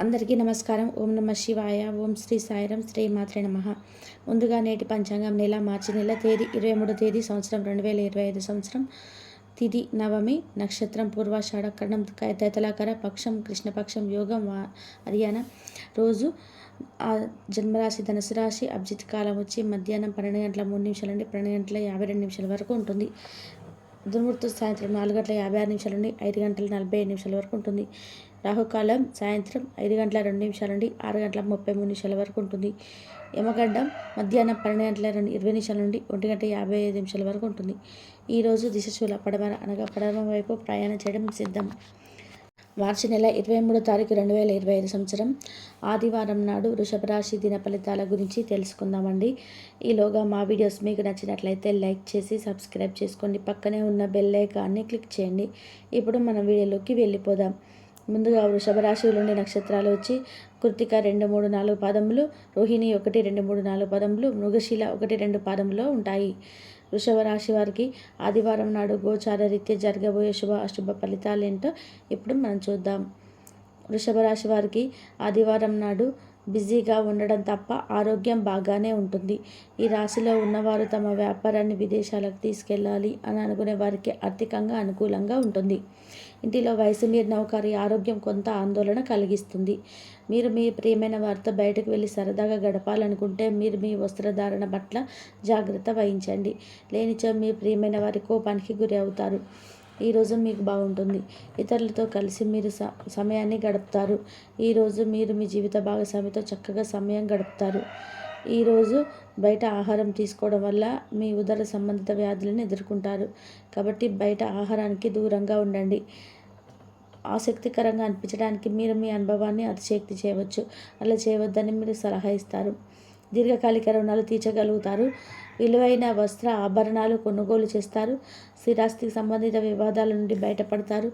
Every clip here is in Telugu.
అందరికీ నమస్కారం. ఓం నమ శివాయ. ఓం శ్రీ సాయిరం శ్రీ మాత్రే నమ. ముందుగా నేటి పంచాంగం నెల మార్చి నెల తేదీ ఇరవై మూడో తేదీ సంవత్సరం రెండు వేల ఇరవై ఐదు సంవత్సరం తిది నవమి నక్షత్రం పూర్వాషాఢ కరణం తైతలాకర పక్షం కృష్ణపక్షం యోగం వా రోజు ఆ జన్మరాశి ధనుసు రాశి అభిజిత్ కాలం వచ్చి మధ్యాహ్నం పన్నెండు గంటల మూడు నిమిషాల నుండి పన్నెండు గంటల యాభై రెండు నిమిషాల వరకు ఉంటుంది. దుర్ముహూర్తం సాయంత్రం నాలుగు గంటల యాభై ఆరు నిమిషాల నుండి ఐదు గంటల నలభై ఐదు నిమిషాల వరకు ఉంటుంది. రాహుకాలం సాయంత్రం ఐదు గంటల రెండు నిమిషాల నుండి ఆరు గంటల ముప్పై మూడు నిమిషాల వరకు ఉంటుంది. యమగండం మధ్యాహ్నం పన్నెండు గంటల రెండు ఇరవై నిమిషాల నుండి ఒంటి గంట యాభై ఐదు నిమిషాల వరకు ఉంటుంది. ఈరోజు దిశశూల పడమర అనగా పడమర వైపు ప్రయాణం చేయడం సిద్ధం. మార్చి నెల ఇరవై మూడో తారీఖు రెండు వేల ఇరవై ఐదు సంవత్సరం. ఆదివారం నాడు వృషభ రాశి దిన ఫలితాల గురించి తెలుసుకుందామండి. ఈలోగా మా వీడియోస్ మీకు నచ్చినట్లయితే లైక్ చేసి సబ్స్క్రైబ్ చేసుకోండి. పక్కనే ఉన్న బెల్ ఐకాన్ని క్లిక్ చేయండి. ఇప్పుడు మనం వీడియోలోకి వెళ్ళిపోదాం. ముందుగా వృషభ రాశిలోని నక్షత్రాలు వచ్చి కృతిక రెండు మూడు నాలుగు పాదములు రోహిణి ఒకటి రెండు మూడు నాలుగు పాదములు మృగశిల ఒకటి రెండు పాదములో ఉంటాయి. వృషభ రాశి వారికి ఆదివారం నాడు గోచార రీత్యా జరగబోయే శుభ అశుభ ఫలితాలు ఏంటో ఇప్పుడు మనం చూద్దాం. వృషభ రాశి వారికి ఆదివారం నాడు బిజీగా ఉండడం తప్ప ఆరోగ్యం బాగానే ఉంటుంది. ఈ రాశిలో ఉన్నవారు తమ వ్యాపారాన్ని విదేశాలకు తీసుకెళ్ళాలి అని అనుకునే వారికి ఆర్థికంగా అనుకూలంగా ఉంటుంది. ఇంటిలో వయసు మీరిన ఒకరి ఆరోగ్యం కొంత ఆందోళన కలిగిస్తుంది. మీరు మీ ప్రియమైన వారితో బయటకు వెళ్ళి సరదాగా గడపాలనుకుంటే మీరు మీ వస్త్రధారణ పట్ల జాగ్రత్త వహించండి. లేనిచో మీ ప్రియమైన వారి కోపానికి గురి అవుతారు. ఈరోజు మీకు బాగుంటుంది. ఇతరులతో కలిసి మీరు స సమయాన్ని గడుపుతారు. ఈరోజు మీరు మీ జీవిత భాగస్వామితో చక్కగా సమయం గడుపుతారు. ఈరోజు బయట ఆహారం తీసుకోవడం వల్ల మీ ఉదర సంబంధిత వ్యాధులను ఎదుర్కొంటారు. కాబట్టి బయట ఆహారానికి దూరంగా ఉండండి. ఆసక్తికరంగా అనిపించడానికి మీరు మీ అనుభవాన్ని అతిశక్తి చేయవచ్చు. అలా చేయవద్దని మీరు సలహా ఇస్తారు. దీర్ఘకాలిక రుణాలు తీర్చగలుగుతారు. విలువైన వస్త్ర ఆభరణాలు కొనుగోలు చేస్తారు. స్థిరాస్తికి సంబంధిత వివాదాల నుండి బయటపడతారు.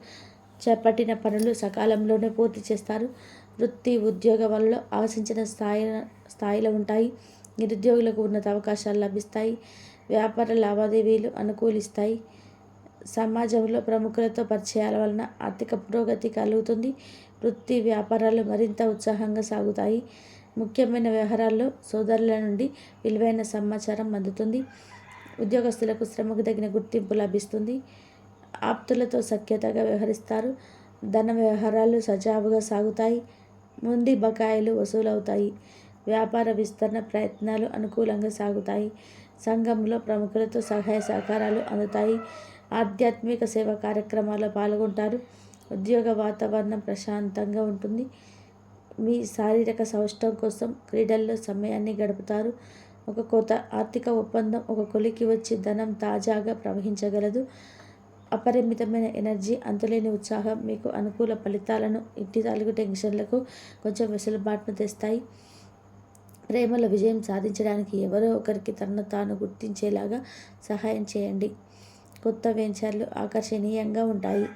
చేపట్టిన పనులు సకాలంలోనే పూర్తి చేస్తారు. వృత్తి ఉద్యోగ వల్ల ఆశించిన స్థాయి స్థాయిలో ఉంటాయి. నిరుద్యోగులకు ఉన్నత అవకాశాలు లభిస్తాయి. వ్యాపార లావాదేవీలు అనుకూలిస్తాయి. సమాజంలో ప్రముఖులతో పరిచయాల వలన ఆర్థిక పురోగతి కలుగుతుంది. వృత్తి వ్యాపారాలు మరింత ఉత్సాహంగా సాగుతాయి. ముఖ్యమైన వ్యవహారాల్లో సోదరుల నుండి విలువైన సమాచారం అందుతుంది. ఉద్యోగస్తులకు శ్రమకు తగిన గుర్తింపు లభిస్తుంది. ఆప్తులతో సఖ్యతగా వ్యవహరిస్తారు. ధన వ్యవహారాలు సజావుగా సాగుతాయి. ముందు బకాయిలు వసూలవుతాయి. వ్యాపార విస్తరణ ప్రయత్నాలు అనుకూలంగా సాగుతాయి. సంఘంలో ప్రముఖులతో సహాయ సహకారాలు అందుతాయి. ఆధ్యాత్మిక సేవ కార్యక్రమాల్లో పాల్గొంటారు. ఉద్యోగ వాతావరణం ప్రశాంతంగా ఉంటుంది. మీ శారీరక సౌష్టం కోసం క్రీడల్లో సమయాన్ని గడుపుతారు. ఒక కొత్త ఆర్థిక ఒప్పందం ఒక కొలికి వచ్చి ధనం తాజాగా ప్రవహించగలదు. అపరిమితమైన ఎనర్జీ అంతులేని ఉత్సాహం మీకు అనుకూల ఫలితాలను ఇంటి తాలూకు టెన్షన్లకు కొంచెం వెసులుబాటును తెస్తాయి. ప్రేమలో విజయం సాధించడానికి ఎవరో ఒకరికి తనను తాను గుర్తించేలాగా సహాయం చేయండి. కొత్త వెంచర్లు ఆకర్షణీయంగా ఉంటాయి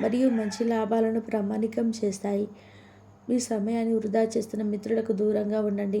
మరియు మంచి లాభాలను ప్రామాణికం చేస్తాయి. మీ సమయాన్ని వృధా చేస్తున్న మిత్రులకు దూరంగా ఉండండి.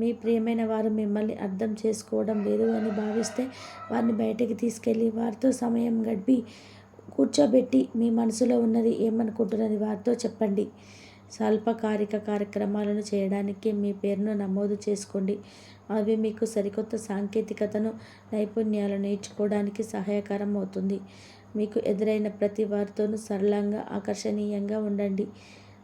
మీ ప్రియమైన వారు మిమ్మల్ని అర్థం చేసుకోవడం లేదు అని భావిస్తే వారిని బయటికి తీసుకెళ్ళి వారితో సమయం గడిపి కూర్చోబెట్టి మీ మనసులో ఉన్నది ఏమనుకుంటున్నది వారితో చెప్పండి. స్వల్పకారిక కార్యక్రమాలను చేయడానికి మీ పేరును నమోదు చేసుకోండి. అవి మీకు సరికొత్త సాంకేతికతను నైపుణ్యాలు నేర్చుకోవడానికి సహాయకరం అవుతుంది. మీకు ఎదురైన ప్రతి వారితోనూ సరళంగా ఆకర్షణీయంగా ఉండండి.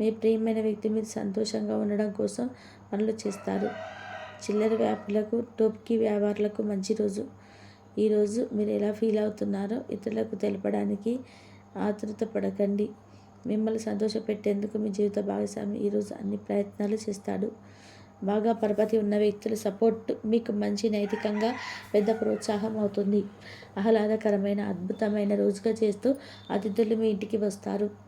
మీ ప్రియమైన వ్యక్తి మీరు సంతోషంగా ఉండడం కోసం పనులు చేస్తారు. చిల్లర వ్యాపారులకు టోప్కి వ్యాపారులకు మంచి రోజు. ఈరోజు మీరు ఎలా ఫీల్ అవుతున్నారో ఇతరులకు తెలపడానికి ఆతృత పడకండి. మిమ్మల్ని సంతోషపెట్టేందుకు మీ జీవిత భాగస్వామి ఈరోజు అన్ని ప్రయత్నాలు చేస్తాడు. బాగా పరపతి ఉన్న వ్యక్తుల సపోర్ట్ మీకు మంచి నైతికంగా పెద్ద ప్రోత్సాహం అవుతుంది. ఆహ్లాదకరమైన అద్భుతమైన రోజుగా చేస్తూ అతిథులు మీ ఇంటికి వస్తారు.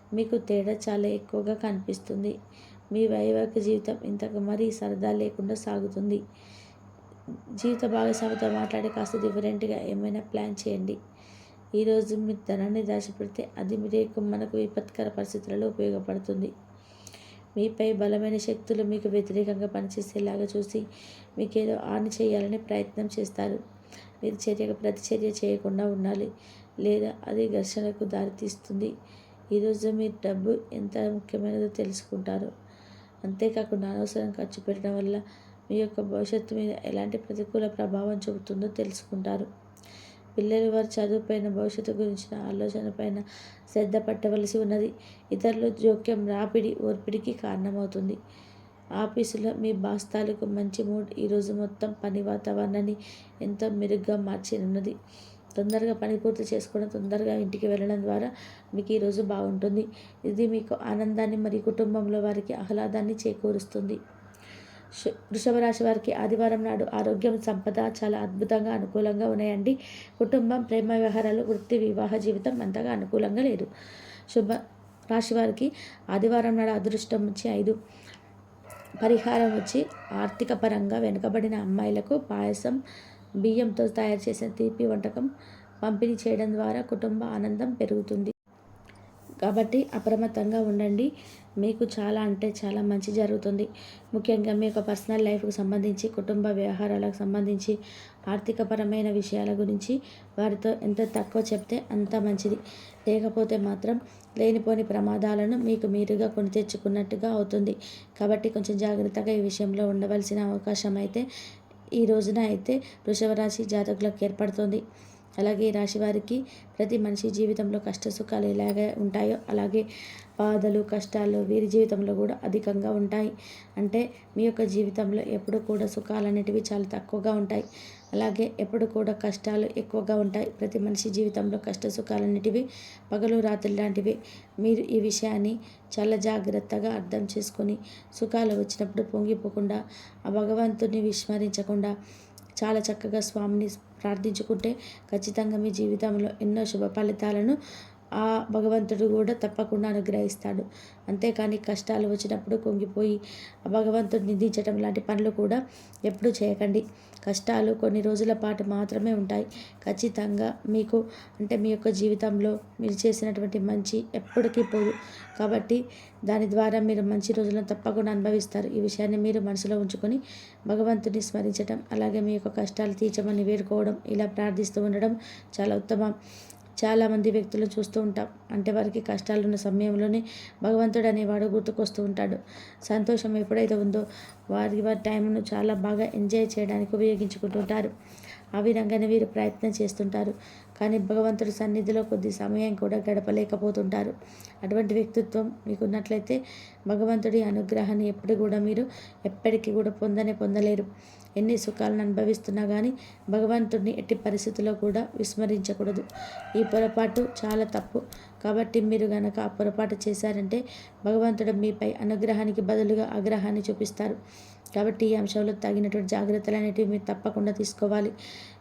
మీకు తేడా చాలా ఎక్కువగా కనిపిస్తుంది. మీ వైవాహిక జీవితం ఇంతకు మరీ సరదా లేకుండా సాగుతుంది. జీవిత భాగస్వామితో మాట్లాడి కాస్త డిఫరెంట్గా ఏమైనా ప్లాన్ చేయండి. ఈరోజు మీ ధనాన్ని దాచిపెడితే అది మీరు మనకు విపత్కర పరిస్థితులలో ఉపయోగపడుతుంది. మీపై బలమైన శక్తులు మీకు వ్యతిరేకంగా పనిచేసేలాగా చూసి మీకేదో హాని చేయాలని ప్రయత్నం చేస్తారు. మీరు చర్యకు ప్రతిచర్య చేయకుండా ఉండాలి. లేదా అది ఘర్షణకు దారితీస్తుంది. ఈరోజు మీ డబ్బు ఎంత ముఖ్యమైనదో తెలుసుకుంటారు. అంతేకాకుండా అనవసరం ఖర్చు పెట్టడం వల్ల మీ యొక్క భవిష్యత్తు మీద ఎలాంటి ప్రతికూల ప్రభావం చూపుతుందో తెలుసుకుంటారు. పిల్లలు వారి చదువుపైన భవిష్యత్తు గురించిన ఆలోచన పైన శ్రద్ధ పట్టవలసి ఉన్నది. ఇతరుల జోక్యం రాపిడి ఓర్పిడికి కారణమవుతుంది. ఆఫీసులో మీ బాస్ తాలూకు మంచి మూడ్ ఈరోజు మొత్తం పని వాతావరణాన్ని ఎంతో మెరుగ్గా మార్చినున్నది. తొందరగా పని పూర్తి చేసుకోవడం తొందరగా ఇంటికి వెళ్ళడం ద్వారా మీకు ఈరోజు బాగుంటుంది. ఇది మీకు ఆనందాన్ని మరియు కుటుంబంలో వారికి ఆహ్లాదాన్ని చేకూరుస్తుంది. వృషభ రాశి వారికి ఆదివారం నాడు ఆరోగ్యం సంపద చాలా అద్భుతంగా అనుకూలంగా ఉన్నాయండి. కుటుంబం ప్రేమ వ్యవహారాలు వృత్తి వివాహ జీవితం అంతగా అనుకూలంగా లేదు. శుభ రాశి వారికి ఆదివారం నాడు అదృష్టం వచ్చి ఐదు. పరిహారం వచ్చి ఆర్థిక పరంగా వెనుకబడిన అమ్మాయిలకు పాయసం బియ్యంతో తయారు చేసిన తీపి వంటకం పంపిణీ చేయడం ద్వారా కుటుంబ ఆనందం పెరుగుతుంది. కాబట్టి అప్రమత్తంగా ఉండండి. మీకు చాలా అంటే చాలా మంచి జరుగుతుంది. ముఖ్యంగా మీ యొక్క పర్సనల్ లైఫ్కు సంబంధించి కుటుంబ వ్యవహారాలకు సంబంధించి ఆర్థికపరమైన విషయాల గురించి వారితో ఎంత తక్కువ చెప్తే అంత మంచిది. లేకపోతే మాత్రం లేనిపోని ప్రమాదాలను మీకు మీరుగా కొని తెచ్చుకున్నట్టుగా అవుతుంది. కాబట్టి కొంచెం జాగ్రత్తగా ఈ విషయంలో ఉండవలసిన అవకాశం అయితే ఈ రోజున అయితే వృషభ రాశి జాతకులకు ఏర్పడుతుంది. అలాగే ఈ రాశి వారికి ప్రతి మనిషి జీవితంలో కష్ట సుఖాలు ఎలాగే ఉంటాయో అలాగే బాధలు కష్టాలు వీరి జీవితంలో కూడా అధికంగా ఉంటాయి. అంటే మీ యొక్క జీవితంలో ఎప్పుడు కూడా సుఖాలు అనేటివి చాలా తక్కువగా ఉంటాయి. అలాగే ఎప్పుడు కూడా కష్టాలు ఎక్కువగా ఉంటాయి. ప్రతి మనిషి జీవితంలో కష్ట సుఖాలు అనేటివి పగలు రాత్రి లాంటివి మీరు ఈ విషయాన్ని చాలా జాగ్రత్తగా అర్థం చేసుకొని సుఖాలు వచ్చినప్పుడు పొంగిపోకుండా ఆ భగవంతుని విస్మరించకుండా చాలా చక్కగా స్వామిని ప్రార్థించుకుంటే ఖచ్చితంగా మీ జీవితంలో ఎన్నో శుభ ఫలితాలను ఆ భగవంతుడు కూడా తప్పకుండా అనుగ్రహిస్తాడు. అంతేకాని కష్టాలు వచ్చినప్పుడు కుంగిపోయి ఆ భగవంతుడు నిందించడం లాంటి పనులు కూడా ఎప్పుడూ చేయకండి. కష్టాలు కొన్ని రోజుల పాటు మాత్రమే ఉంటాయి. ఖచ్చితంగా మీకు అంటే మీ యొక్క జీవితంలో మీరు చేసినటువంటి మంచి ఎప్పటికీ పోదు. కాబట్టి దాని ద్వారా మీరు మంచి రోజులను తప్పకుండా అనుభవిస్తారు. ఈ విషయాన్ని మీరు మనసులో ఉంచుకొని భగవంతుని స్మరించడం అలాగే మీ యొక్క కష్టాలు తీర్చమని వేడుకోవడం ఇలా ప్రార్థిస్తూ ఉండడం చాలా ఉత్తమం. చాలామంది వ్యక్తులు చూస్తూ ఉంటాం. అంటే వారికి కష్టాలు ఉన్న సమయంలోనే భగవంతుడు అనేవాడు గుర్తుకొస్తూ ఉంటాడు. సంతోషం ఎప్పుడైతే ఉందో వారి వారి టైంను చాలా బాగా ఎంజాయ్ చేయడానికి ఉపయోగించుకుంటుంటారు ఆ విధంగానే వీరు ప్రయత్నం చేస్తుంటారు. కానీ భగవంతుడి సన్నిధిలో కొద్ది సమయం కూడా గడపలేకపోతుంటారు. అటువంటి వ్యక్తిత్వం మీకున్నట్లయితే భగవంతుడి అనుగ్రహాన్ని ఎప్పుడు కూడా మీరు ఎప్పటికీ కూడా పొందనే పొందలేరు. ఎన్ని సుఖాలను అనుభవిస్తున్నా కానీ భగవంతుడిని ఎట్టి పరిస్థితుల్లో కూడా విస్మరించకూడదు. ఈ పొరపాటు చాలా తప్పు. కాబట్టి మీరు గనక ఆ పొరపాటు చేశారంటే భగవంతుడు మీపై అనుగ్రహానికి బదులుగా ఆగ్రహాన్ని చూపిస్తారు. కాబట్టి ఈ అంశంలో తగినటువంటి జాగ్రత్తలు అనేటివి మీరు తప్పకుండా తీసుకోవాలి.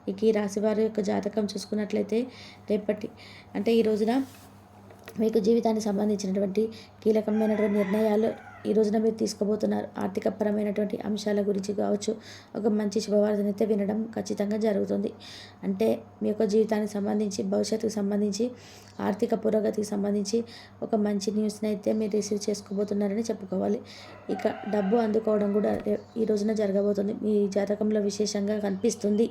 ఇక ఈ రాశివారి యొక్క జాతకం చూసుకున్నట్లయితే రేపటి అంటే ఈ రోజున మీకు జీవితానికి సంబంధించినటువంటి కీలకమైనటువంటి నిర్ణయాలు ఈ రోజున మీరు తీసుకోబోతున్నారు ఆర్థికపరమైనటువంటి అంశాల గురించి కావచ్చు ఒక మంచి శుభవార్తను అయితే వినడం ఖచ్చితంగా జరుగుతుంది. అంటే మీ యొక్క జీవితానికి సంబంధించి భవిష్యత్తుకు సంబంధించి ఆర్థిక పురోగతికి సంబంధించి ఒక మంచి న్యూస్ని అయితే మీరు రిసీవ్ చేసుకోబోతున్నారని చెప్పుకోవాలి. ఇక డబ్బు అందుకోవడం కూడా ఈ రోజున జరగబోతుంది. మీ జాతకంలో విశేషంగా కనిపిస్తుంది.